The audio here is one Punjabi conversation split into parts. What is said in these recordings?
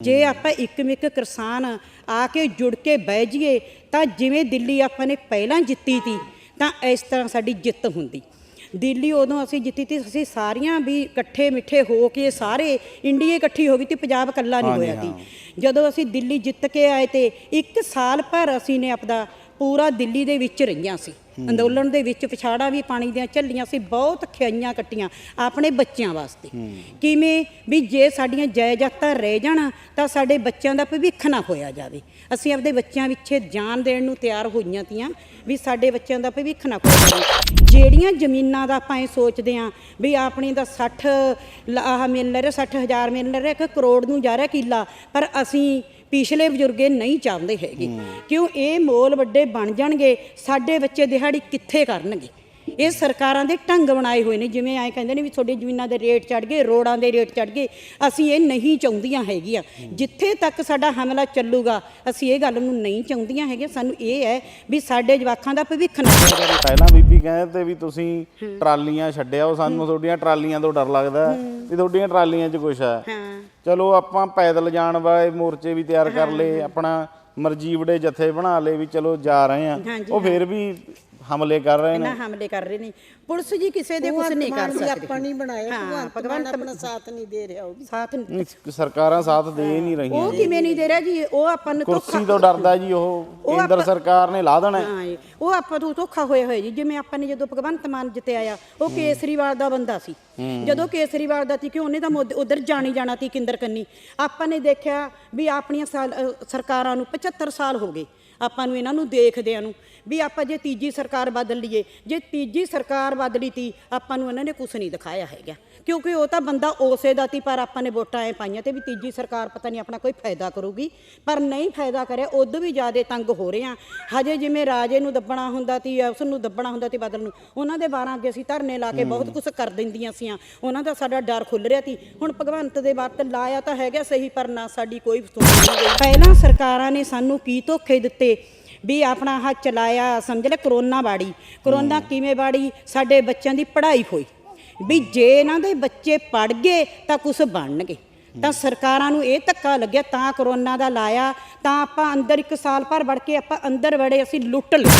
ਜੇ ਆਪਾਂ ਇੱਕ ਮਿੱਕ ਕਿਸਾਨ ਆ ਕੇ ਜੁੜ ਕੇ ਬਹਿ ਜਾਈਏ ਤਾਂ ਜਿਵੇਂ ਦਿੱਲੀ ਆਪਾਂ ਨੇ ਪਹਿਲਾਂ ਜਿੱਤੀ ਤੀ ਤਾਂ ਇਸ ਤਰ੍ਹਾਂ ਸਾਡੀ ਜਿੱਤ ਹੁੰਦੀ। ਦਿੱਲੀ ਉਦੋਂ ਅਸੀਂ ਜਿੱਤੀ ਤੀ ਅਸੀਂ ਸਾਰੀਆਂ ਵੀ ਇਕੱਠੇ ਮਿੱਠੇ ਹੋ ਕੇ ਸਾਰੇ ਇੰਡੀਆ ਇਕੱਠੀ ਹੋ ਗਈ ਤੀ ਪੰਜਾਬ ਇਕੱਲਾ ਨਹੀਂ ਹੋਇਆ ਤੀ। ਜਦੋਂ ਅਸੀਂ ਦਿੱਲੀ ਜਿੱਤ ਕੇ ਆਏ ਤੇ ਇੱਕ ਸਾਲ ਭਰ ਅਸੀਂ ਨੇ ਆਪਦਾ ਪੂਰਾ ਦਿੱਲੀ ਦੇ ਵਿੱਚ ਰਹੀਆਂ ਸੀ। ਅੰਦੋਲਨ ਦੇ ਵਿੱਚ ਪਛਾੜਾ ਵੀ ਪਾਣੀ ਦੀਆਂ ਝੱਲੀਆਂ ਸੀ ਬਹੁਤ ਖਿਆਈਆਂ ਕੱਟੀਆਂ ਆਪਣੇ ਬੱਚਿਆਂ ਵਾਸਤੇ। ਕਿਵੇਂ ਵੀ ਜੇ ਸਾਡੀਆਂ ਜਾਇਦਾਦਾਂ ਰਹਿ ਜਾਣ ਤਾਂ ਸਾਡੇ ਬੱਚਿਆਂ ਦਾ ਭਵਿੱਖ ਨਾ ਹੋਇਆ ਜਾਵੇ। ਅਸੀਂ ਆਪਦੇ ਬੱਚਿਆਂ ਪਿੱਛੇ ਜਾਨ ਦੇਣ ਨੂੰ ਤਿਆਰ ਹੋਈਆਂ ਤੀਆਂ ਵੀ ਸਾਡੇ ਬੱਚਿਆਂ ਦਾ ਭਵਿੱਖ ਨਾ ਖੋਇਆ ਜਾਵੇ। ਜਿਹੜੀਆਂ ਜ਼ਮੀਨਾਂ ਦਾ ਆਪਾਂ ਇਹ ਸੋਚਦੇ ਆਂ ਵੀ ਆਪਣੀ ਦਾ 60 ਲ- ਆਹ ਮਿਲ ਰਿਹਾ 60000 ਮਿਲ ਰਿਹਾ ਇੱਕ ਕਰੋੜ ਨੂੰ ਜਾ ਰਿਹਾ ਕਿੱਲਾ ਪਰ ਅਸੀਂ ਪਿਛਲੇ ਬਜ਼ੁਰਗੇ ਨਹੀਂ ਚਾਹੁੰਦੇ ਹੈਗੇ। ਕਿਉਂ? ਇਹ ਮੋਲ ਵੱਡੇ ਬਣ ਜਾਣਗੇ ਸਾਡੇ ਬੱਚੇ ਦਿਹਾੜੀ ਕਿੱਥੇ ਕਰਨਗੇ? ਇਹ ਸਰਕਾਰਾਂ ਦੇ ਢੰਗ ਬਣਾਏ ਹੋਏ ਨੇ ਜਿਵੇਂ ਐਂ ਕਹਿੰਦੇ ਨੇ ਵੀ ਤੁਹਾਡੀ ਜ਼ਮੀਨਾਂ ਦੇ ਰੇਟ ਚੜ ਗਏ ਰੋਡਾਂ ਦੇ ਰੇਟ ਚੜ ਗਏ ਅਸੀਂ ਇਹ ਨਹੀਂ ਚਾਹੁੰਦੀਆਂ ਹੈਗੀਆਂ। ਜਿੱਥੇ ਤੱਕ ਸਾਡਾ ਹਮਲਾ ਚੱਲੂਗਾ ਅਸੀਂ ਇਹ ਗੱਲ ਨੂੰ ਨਹੀਂ ਚਾਹੁੰਦੀਆਂ ਹੈਗੀਆਂ। ਸਾਨੂੰ ਇਹ ਹੈ ਵੀ ਸਾਡੇ ਜਵਾਕਾਂ ਦਾ ਭਵਿੱਖ ਨਾ ਪਹਿਲਾਂ ਬੀਬੀ ਕਹਿੰਦੇ ਤੇ ਵੀ ਤੁਸੀਂ ਟਰਾਲੀਆਂ ਛੱਡਿਆ ਉਹ ਸਾਨੂੰ ਤੁਹਾਡੀਆਂ ਟਰਾਲੀਆਂ ਤੋਂ ਡਰ ਲੱਗਦਾ ਵੀ ਤੁਹਾਡੀਆਂ ਟਰਾਲੀਆਂ 'ਚ ਕੁਛ ਹਾਂ। ਚਲੋ ਆਪਾਂ ਪੈਦਲ ਜਾਣ ਵਾਲੇ ਮੋਰਚੇ ਵੀ ਤਿਆਰ ਕਰ ਲਏ ਆਪਣਾ ਮਰਜੀਵੜੇ ਜਥੇ ਬਣਾ ਲਏ ਵੀ ਚਲੋ ਜਾ ਰਹੇ ਆ ਉਹ ਫੇਰ ਵੀ ਹਮਲੇ ਕਰ ਰਹੇ ਨੇ। ਨਾ ਹਮਲੇ ਕਰ ਰਹੇ ਨੇ। ਪੁਲਿਸ ਜੀ ਕਿਸੇ ਦੇ ਕੁਝ ਨਹੀਂ ਕਰ ਸਕਦੀ। ਆਪਾਂ ਨਹੀਂ ਬਣਾਇਆ। ਹਾਂ, ਭਗਵੰਤ ਆਪਣਾ ਸਾਥ ਨਹੀਂ ਦੇ ਰਿਹਾ ਉਹ ਵੀ। ਸਾਥ ਨਹੀਂ, ਸਰਕਾਰਾਂ ਸਾਥ ਦੇ ਨਹੀਂ ਰਹੀਆਂ। ਉਹ ਕਿਵੇਂ ਨਹੀਂ ਦੇ ਰਿਹਾ ਜੀ? ਉਹ ਆਪਾਂ ਨੂੰ ਧੋਖਾ ਕੁਰਸੀ ਤੋਂ ਡਰਦਾ ਜੀ ਉਹ। ਕੇਂਦਰ ਸਰਕਾਰ ਨੇ ਲਾ ਦੇਣਾ। ਹੈ। ਹਾਂ ਜੀ, ਉਹ ਆਪਾਂ ਤੋਂ ਧੋਖਾ ਹੋਇਆ ਹੋਇਆ ਜੀ। ਜਿਵੇਂ ਆਪਾਂ ਨੇ ਜਦੋਂ ਭਗਵੰਤ ਮਾਨ ਜਿੱਤਿਆ ਆ ਉਹ ਕੇਸਰੀਵਾਲ ਦਾ ਬੰਦਾ ਸੀ। ਜਦੋਂ ਕੇਸਰੀਵਾਲ ਦਾ ਸੀ ਕਿ ਉਹਨੇ ਤਾਂ ਉਧਰ ਜਾਣੀ ਜਾਣਾ ਸੀ ਕਿੰਦਰ ਕੰਨੀ। ਆਪਾਂ ਨੇ ਦੇਖਿਆ ਵੀ ਆਪਣੀਆਂ ਸਾਲ- ਸਰਕਾਰਾਂ ਨੂੰ 75 ਸਾਲ ਹੋ ਗਏ। ਆਪਾਂ ਨੂੰ ਇਹਨਾਂ ਨੂੰ ਦੇਖਦਿਆਂ ਨੂੰ। ਵੀ ਆਪਾਂ ਜੇ ਤੀਜੀ ਸਰਕਾਰ ਬਦਲ ਲਈਏ, ਜੇ ਤੀਜੀ ਸਰਕਾਰ ਬਦਲੀ ਤੀ, ਆਪਾਂ ਨੂੰ ਇਹਨਾਂ ਨੇ ਕੁਝ ਨਹੀਂ ਦਿਖਾਇਆ ਹੈਗਾ। ਕਿਉਂਕਿ ਉਹ ਤਾਂ ਬੰਦਾ ਉਸੇ ਦਾ ਤੀ, ਪਰ ਆਪਾਂ ਨੇ ਵੋਟਾਂ ਐ ਪਾਈਆਂ ਤੇ ਵੀ ਤੀਜੀ ਸਰਕਾਰ ਪਤਾ ਨਹੀਂ ਆਪਣਾ ਕੋਈ ਫਾਇਦਾ ਕਰੂਗੀ। ਪਰ ਨਹੀਂ ਫਾਇਦਾ ਕਰਿਆ, ਉਦੋਂ ਵੀ ਜ਼ਿਆਦਾ ਤੰਗ ਹੋ ਰਹੇ ਆ। ਹਜੇ ਜਿਵੇਂ ਰਾਜੇ ਨੂੰ ਦੱਬਣਾ ਹੁੰਦਾ ਤੀ ਉਸ ਨੂੰ ਦੱਬਣਾ ਹੁੰਦਾ ਤੀ ਬਦਲ ਨੂੰ, ਉਹਨਾਂ ਦੇ ਬਾਰਾਂ ਅੱਗੇ ਅਸੀਂ ਧਰਨੇ ਲਾ ਕੇ ਬਹੁਤ ਕੁਝ ਕਰ ਦਿੰਦੀਆਂ ਸੀ ਉਹਨਾਂ ਦਾ ਸਾਡਾ ਡਰ ਖੁੱਲ ਰਿਹਾ ਸੀ ਹੁਣ ਭਗਵੰਤ ਦੇ ਵਕਤ ਲਾਇਆ ਤਾਂ ਹੈਗਾ ਸਹੀ, ਪਰ ਨਾ ਸਾਡੀ ਕੋਈ ਸੁਣੀ ਪਹਿਲਾਂ ਸਰਕਾਰਾਂ ਨੇ ਸਾਨੂੰ ਕੀ ਧੋਖੇ ਦਿੱਤੇ? ਵੀ ਆਪਣਾ ਆਹ ਚਲਾਇਆ ਸਮਝ ਲੈ ਕਰੋਨਾ ਬਾੜੀ ਕਰੋਨਾ ਕਿਵੇਂ ਬਾੜੀ ਸਾਡੇ ਬੱਚਿਆਂ ਦੀ ਪੜ੍ਹਾਈ ਹੋਈ। ਵੀ ਜੇ ਇਹਨਾਂ ਦੇ ਬੱਚੇ ਪੜ ਗਏ ਤਾਂ ਕੁਝ ਬਣਨਗੇ। ਤਾਂ ਸਰਕਾਰਾਂ ਨੂੰ ਇਹ ਧੱਕਾ ਲੱਗਿਆ ਤਾਂ ਕਰੋਨਾ ਦਾ ਲਾਇਆ ਤਾਂ ਆਪਾਂ ਅੰਦਰ ਇੱਕ ਸਾਲ ਭਰ ਵੜ ਕੇ ਆਪਾਂ ਅੰਦਰ ਵੜੇ ਅਸੀਂ ਲੁੱਟ ਲਏ।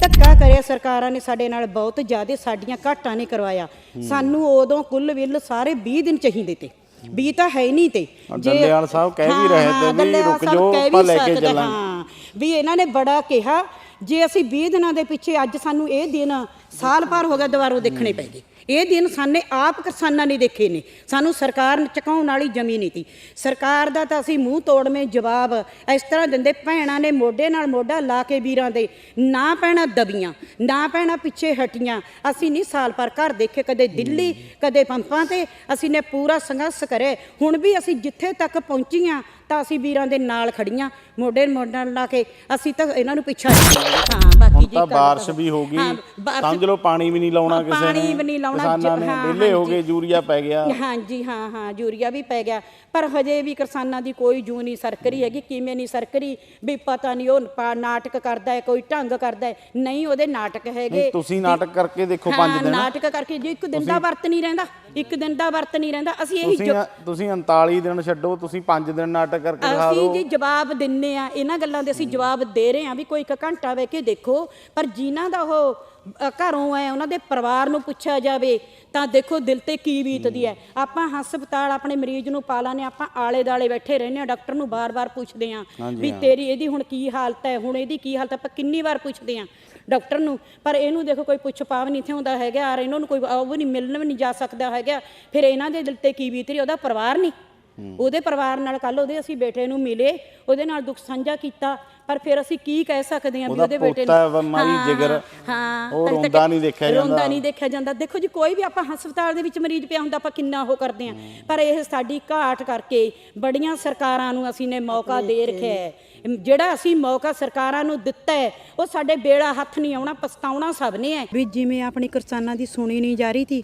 ਧੱਕਾ ਕਰਿਆ ਸਰਕਾਰਾਂ ਨੇ ਸਾਡੇ ਨਾਲ ਬਹੁਤ ਜ਼ਿਆਦਾ ਸਾਡੀਆਂ ਘਾਟਾਂ ਨੇ ਕਰਵਾਇਆ। ਸਾਨੂੰ ਉਦੋਂ ਕੁੱਲ ਵਿਲ ਸਾਰੇ 20 ਦਿਨ ਚਾਹੀਦੇ ਤੇ। 20 ਤਾਂ ਹੈ ਨਹੀਂ ਤੇ। ਡੱਲੇਵਾਲ ਸਾਹਿਬ ਕਹਿ ਵੀ ਰਹੇ ਤੇ ਵੀ ਰੁਕ ਜਾਓ, ਆਪਾਂ ਵੀ ਲੈ ਕੇ ਚੱਲਾਂਗੇ। ਹਾਂ। ਵੀ ਇਹਨਾਂ ਨੇ ਬੜਾ ਕਿਹਾ ਜੇ ਅਸੀਂ 20 ਦਿਨਾਂ ਦੇ ਪਿੱਛੇ ਅੱਜ ਸਾਨੂੰ ਇਹ ਦਿਨ ਸਾਲ ਭਰ ਹੋ ਗਿਆ ਦੁਬਾਰਾ ਦੇਖਣੇ ਪੈ ਗਏ। ਇਹ ਦਿਨ ਸਾਨੇ ਆਪ ਕਿਸਾਨਾਂ ਨੇ ਦੇਖੇ ਨੇ। ਸਾਨੂੰ ਸਰਕਾਰ ਨੇ ਚੁਕਾਉਣ ਵਾਲੀ ਜਮੀ ਨਹੀਂ ਤੀ। ਸਰਕਾਰ ਦਾ ਤਾਂ ਅਸੀਂ ਮੂੰਹ ਤੋੜਵੇਂ, ਜਵਾਬ ਇਸ ਤਰ੍ਹਾਂ ਦਿੰਦੇ, ਭੈਣਾਂ ਨੇ ਮੋਢੇ ਨਾਲ ਮੋਢਾ ਲਾ ਕੇ ਵੀਰਾਂ ਦੇ, ਨਾ ਪੈਣਾ ਦਬੀਆਂ, ਨਾ ਪੈਣਾ ਪਿੱਛੇ ਹਟੀਆਂ। ਅਸੀਂ ਨਹੀਂ ਸਾਲ ਭਰ ਘਰ ਦੇਖੇ, ਕਦੇ ਦਿੱਲੀ, ਕਦੇ ਪੰਪਾਂ ਤੇ ਅਸੀਂ ਨੇ ਪੂਰਾ ਸੰਘਰਸ਼ ਕਰੇ ਹੁਣ ਵੀ ਅਸੀਂ ਜਿੱਥੇ ਤੱਕ ਪਹੁੰਚੀਆਂ ਤਾਂ ਅਸੀਂ ਵੀਰਾਂ ਦੇ ਨਾਲ ਖੜੀਆਂ ਮੋਢੇ ਮੋਢਾ ਲਾ ਕੇ ਅਸੀਂ ਤਾਂ ਇਹਨਾਂ ਨੂੰ ਪਿੱਛਾ ਨਹੀਂ ਛੱਡਿਆ। ਹਾਂ ਬਾਕੀ ਹੁਣ ਜੀ ਤਾਂ ਗੱਲ ਬਾਰਿਸ਼ ਵੀ ਹੋ ਗਈ ਹਾਂ, ਬਾਰਿਸ਼- ਸਮਝ ਲਓ ਪਾਣੀ ਵੀ ਨਹੀਂ ਲਾਉਣਾ ਕਿਸੇ ਨੇ ਪਾਣੀ ਵੀ ਨਹੀਂ ਲਾਉਣਾ, ਕਿਸਾਨਾਂ ਨੇ ਹਾਂ, ਵਿਹਲੇ ਹੋ। ਗਏ ਯੂਰੀਆ ਪੈ ਗਿਆ। ਹਾਂਜੀ ਹਾਂ ਹਾਂ ਯੂਰੀਆ ਵੀ ਪੈ ਗਿਆ। ਪਰ ਹਜੇ ਵੀ ਕਿਸਾਨਾਂ ਦੀ ਕੋਈ ਜੂ ਨਹੀਂ ਸਰਕਰੀ ਹੈਗੀ ਕਿਵੇਂ ਨਹੀਂ ਸਰਕਰੀ? ਵੀ ਪਤਾ ਨਹੀਂ ਉਹ ਪਾ- ਨਾਟਕ ਕਰਦਾ ਹੈ ਕੋਈ ਢੰਗ ਕਰਦਾ ਹੈ। ਨਹੀਂ ਉਹਦੇ ਨਾਟਕ ਹੈਗੇ। ਨਹੀਂ, ਤੁਸੀਂ ਨਾਟਕ ਕਰਕੇ ਦੇਖੋ ਹਾਂ, ਪੰਜ ਦਿਨ। ਨਾਟਕ ਕਰਕੇ ਜੇ ਇੱਕ ਦਿਨ ਦਾ ਵਰਤ ਨਹੀਂ ਰਹਿੰਦਾ ਇੱਕ ਦਿਨ ਦਾ ਵਰਤ ਨਹੀਂ ਰਹਿੰਦਾ ਅਸੀਂ ਇਹੀ ਤੁਸੀਂ ਤੁਸੀਂ 39 ਦਿਨ ਛੱਡੋ ਤੁਸੀਂ 5 ਦਿਨ ਨਾਟਕ ਕਰਕੇ ਦਿਖਾ ਅਸੀਂ ਦਿਓ। ਜੀ ਜਵਾਬ ਦਿੰਨੇ ਆ ਇਹਨਾਂ ਗੱਲਾਂ ਦੇ ਅਸੀਂ ਜਵਾਬ ਦੇ ਰਹੇ ਆ ਵੀ ਕੋਈ ਇੱਕ ਘੰਟਾ ਵੇ ਕੇ ਦੇਖੋ ਪਰ ਜਿਨ੍ਹਾਂ ਦਾ ਉਹ ਅ, ਘਰੋਂ ਹੈ ਉਹਨਾਂ ਦੇ ਪਰਿਵਾਰ ਨੂੰ ਪੁੱਛਿਆ ਜਾਵੇ ਤਾਂ ਦੇਖੋ ਦਿਲ ਤੇ ਕੀ ਬੀਤਦੀ ਹੈ। ਆਪਾਂ ਹਸਪਤਾਲ ਆਪਣੇ ਮਰੀਜ਼ ਨੂੰ ਪਾਲਾ ਨੇ ਆਪਾਂ ਆਲੇ ਦਾਲੇ ਬੈਠੇ ਰਹਿੰਦੇ ਆ ਡਾਕਟਰ ਨੂੰ ਬਾਰ-ਬਾਰ ਪੁੱਛਦੇ ਆ ਵੀ ਤੇਰੀ ਇਹਦੀ ਹੁਣ ਕੀ ਹਾਲਤ ਹੈ ਹੁਣ ਇਹਦੀ ਕੀ ਹਾਲਤ ਹੈ ਆਪਾਂ ਕਿੰਨੀ ਵਾਰ ਪੁੱਛਦੇ ਆ ਡਾਕਟਰ ਨੂੰ। ਪਰ ਇਹਨੂੰ ਦੇਖੋ ਕੋਈ ਪੁੱਛ ਪਾਵ ਨਹੀਂ ਇੱਥੇ ਹੁੰਦਾ ਹੈਗਾ ਔਰ ਇਹਨਾਂ ਨੂੰ ਕੋਈ ਉਹ ਵੀ ਨਹੀਂ ਮਿਲਣ ਵੀ ਨਹੀਂ ਜਾ ਸਕਦਾ ਹੈਗਾ। ਫਿਰ ਇਹਨਾਂ ਦੇ ਦਿਲ ਤੇ ਕੀ ਬੀਤ ਰਹੀ ਉਹਦਾ ਪਰਿਵਾਰ ਨਹੀਂ। ਉਹਦੇ ਪਰਿਵਾਰ ਨਾਲ ਕੱਲ ਉਹਦੇ ਅਸੀਂ ਬੇਟੇ ਨੂੰ ਮਿਲੇ ਉਹਦੇ ਨਾਲ ਦੁੱਖ ਸਾਂਝਾ ਕੀਤਾ ਪਰ ਫਿਰ ਅਸੀਂ ਕੀ ਕਹਿ ਸਕਦੇ ਹਾਂ ਵੀ ਉਹਦਾ ਉਹਦੇ ਬੇਟੇ ਪੋਤਾ ਵਾ, ਮਾਰੀ ਹਾਂ, ਜਿਗਰ। ਹਾਂ ਉਹ ਰੋਂਦਾ ਨਹੀਂ ਦੇਖਿਆ ਜਾਂਦਾ। ਰੋਂਦਾ ਨਹੀਂ ਦੇਖਿਆ ਜਾਂਦਾ। ਦੇਖੋ ਜੀ ਕੋਈ ਵੀ ਆਪਾਂ ਹਸਪਤਾਲ ਦੇ ਵਿੱਚ ਮਰੀਜ਼ ਪਿਆ ਹੁੰਦਾ ਆਪਾਂ ਕਿੰਨਾ ਉਹ ਕਰਦੇ ਹਾਂ। ਪਰ ਇਹ ਸਾਡੀ ਘਾਟ ਕਰਕੇ ਬੜੀਆਂ ਸਰਕਾਰਾਂ ਨੂੰ ਅਸੀਂ ਨੇ ਮੌਕਾ ਦੇ ਰੱਖਿਆ ਹੈ। ਜਿਹੜਾ ਅਸੀਂ ਮੌਕਾ ਸਰਕਾਰਾਂ ਨੂੰ ਦਿੱਤਾ ਹੈ ਉਹ ਸਾਡੇ ਬੇੜਾ ਹੱਥ ਨਹੀਂ ਆਉਣਾ ਪਛਤਾਉਣਾ ਸਭ ਨੇ ਹੈ। ਵੀ ਜਿਵੇਂ ਆਪਣੀ ਕਿਸਾਨਾਂ ਦੀ ਸੁਣੀ ਨਹੀਂ ਜਾ ਰਹੀ ਸੀ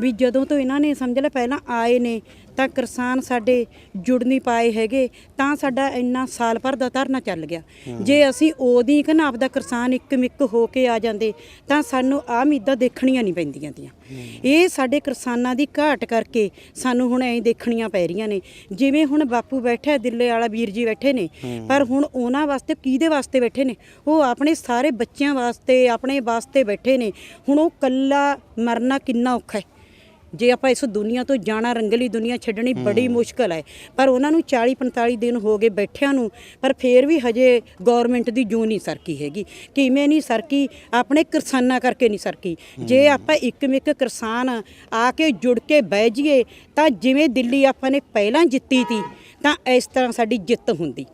ਵੀ ਜਦੋਂ ਤੋਂ ਇਹਨਾਂ ਨੇ ਸਮਝ ਲੈ ਪਹਿਲਾਂ ਆਏ ਨੇ ਤਾਂ ਕਿਸਾਨ ਸਾਡੇ ਜੁੜ ਨਹੀਂ ਪਾਏ ਹੈਗੇ ਤਾਂ ਸਾਡਾ ਇੰਨਾ ਸਾਲ ਭਰ ਦਾ ਧਰਨਾ ਚੱਲ ਗਿਆ। ਜੇ ਅਸੀਂ ਉਹਦੀ ਕਿ ਨਾ ਆਪਦਾ ਕਿਸਾਨ ਇੱਕ ਮਿੱਕ ਹੋ ਕੇ ਆ ਜਾਂਦੇ ਤਾਂ ਸਾਨੂੰ ਆਹ ਉਮੀਦਾਂ ਦੇਖਣੀਆਂ ਨਹੀਂ ਪੈਂਦੀਆਂ ਤੀਆਂ। ਇਹ ਸਾਡੇ ਕਿਸਾਨਾਂ ਦੀ ਘਾਟ ਕਰਕੇ ਸਾਨੂੰ ਹੁਣ ਐਂ ਦੇਖਣੀਆਂ ਪੈ ਰਹੀਆਂ ਨੇ ਜਿਵੇਂ ਹੁਣ ਬਾਪੂ ਬੈਠਾ ਦਿੱਲੇ ਵਾਲਾ ਵੀਰ ਜੀ ਬੈਠੇ ਨੇ ਪਰ ਹੁਣ ਉਹਨਾਂ ਵਾਸਤੇ ਕਿਹਦੇ ਵਾਸਤੇ ਬੈਠੇ ਨੇ? ਉਹ ਆਪਣੇ ਸਾਰੇ ਬੱਚਿਆਂ ਵਾਸਤੇ ਆਪਣੇ ਵਾਸਤੇ ਬੈਠੇ ਨੇ। ਹੁਣ ਉਹ ਕੱਲਾ ਮਰਨਾ ਕਿੰਨਾ ਔਖਾ ਹੈ? ਜੇ ਆਪਾਂ ਇਸ ਦੁਨੀਆ ਤੋਂ ਜਾਣਾ ਰੰਗਲੀ ਦੁਨੀਆ ਛੱਡਣੀ ਬੜੀ ਮੁਸ਼ਕਲ ਹੈ। ਪਰ ਉਹਨਾਂ ਨੂੰ 40 45 ਦਿਨ ਹੋ ਗਏ ਬੈਠਿਆਂ ਨੂੰ ਪਰ ਫੇਰ ਵੀ ਹਜੇ ਗਵਰਨਮੈਂਟ ਦੀ ਜੂ ਨਹੀਂ ਸਰਕੀ ਹੈਗੀ। ਕਿਵੇਂ ਨਹੀਂ ਸਰਕੀ ਆਪਣੇ ਕਿਸਾਨਾਂ ਕਰਕੇ ਨਹੀਂ ਸਰਕੀ। ਜੇ ਆਪਾਂ ਇੱਕ ਮਿੱਕ ਕਿਸਾਨ ਆ ਕੇ ਜੁੜ ਕੇ ਬਹਿ ਜਾਈਏ ਤਾਂ ਜਿਵੇਂ ਦਿੱਲੀ ਆਪਾਂ ਨੇ ਪਹਿਲਾਂ ਜਿੱਤੀ ਤੀ ਤਾਂ ਇਸ ਤਰ੍ਹਾਂ ਸਾਡੀ ਜਿੱਤ ਹੁੰਦੀ।